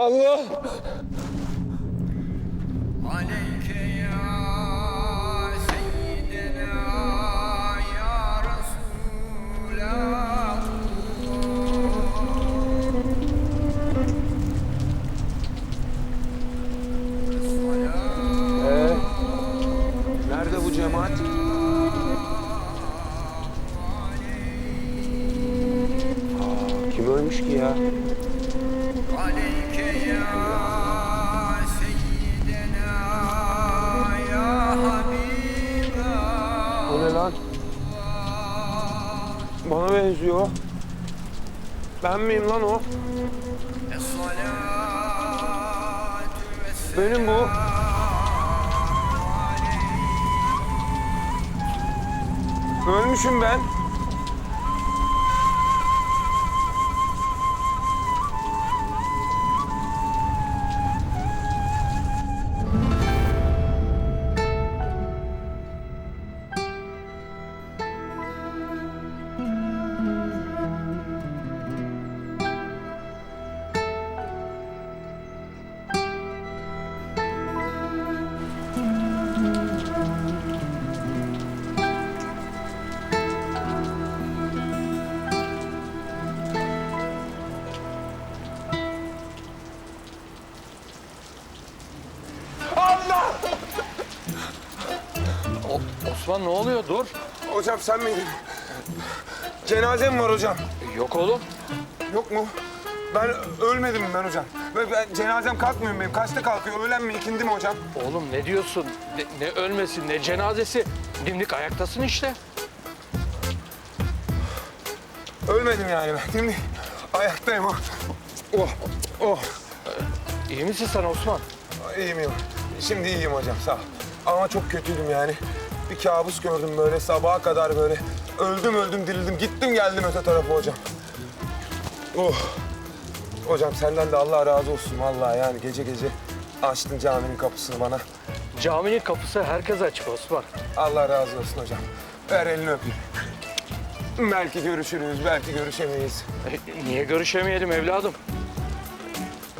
Allah! Ee, nerede bu cemaat? Aa, kim ölmüş ki ya? O lan? Bana benziyor. Ben miyim lan o? Benim bu. Ölmüşüm ben. Allah! Osman ne oluyor? Dur. Hocam sen miydin? Cenazem var hocam. Yok oğlum. Yok mu? Ben ölmedim ben hocam. Ben, ben cenazem kalkmıyor benim? Kaçta kalkıyor? Öğlen mi, ikindi mi hocam? Oğlum ne diyorsun? Ne, ne ölmesi, ne cenazesi. Dimdik ayaktasın işte. Ölmedim yani ben. Şimdi ayaktayım. Oh. oh. İyi misin sen Osman? İyiyim iyiyim. Şimdi iyiyim hocam sağ ol. Ama çok kötüydüm yani. Bir kabus gördüm böyle sabaha kadar böyle. Öldüm öldüm dirildim. Gittim geldim öte tarafa hocam. Oh. Hocam senden de Allah razı olsun vallahi yani gece gece açtın caminin kapısını bana. Caminin kapısı herkese açık Osman. Allah razı olsun hocam. Ver elini öpeyim. Belki görüşürüz, belki görüşemeyiz. E, niye görüşemeyelim evladım?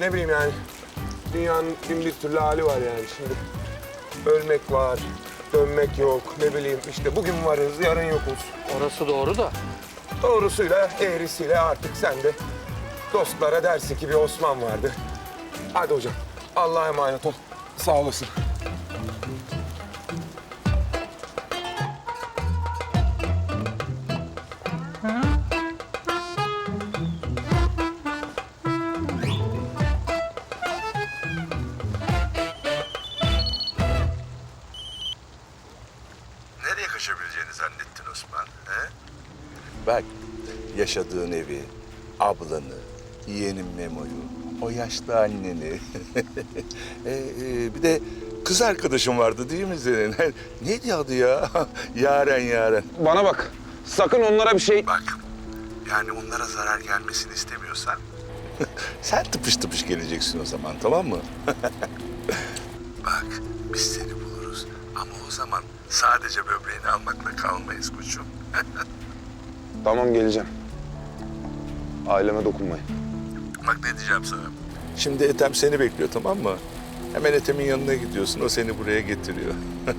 Ne bileyim yani. Dünyanın bin bir türlü hali var yani şimdi. Ölmek var, dönmek yok. Ne bileyim işte bugün varız, yarın yokuz. Orası doğru da. Doğrusuyla, eğrisiyle artık sen de dostlara dersin ki bir Osman vardı. Hadi hocam, Allah'a emanet ol. Sağ olasın. Nereye kaçabileceğini zannettin Osman? He? Bak, yaşadığın evi, ablanı, yeğenin Memo'yu, o yaşlı anneni. e, e, bir de kız arkadaşın vardı değil mi senin? Neydi adı ya? Yaren Yaren. Bana bak, sakın onlara bir şey... Bak, yani onlara zarar gelmesini istemiyorsan... sen tıpış tıpış geleceksin o zaman, tamam mı? Bak, biz seni buluruz. Ama o zaman sadece böbreğini almakla kalmayız koçum. Tamam geleceğim. Aileme dokunmayın. Bak ne diyeceğim sana. Şimdi Ethem seni bekliyor tamam mı? Hemen Ethem'in yanına gidiyorsun. O seni buraya getiriyor.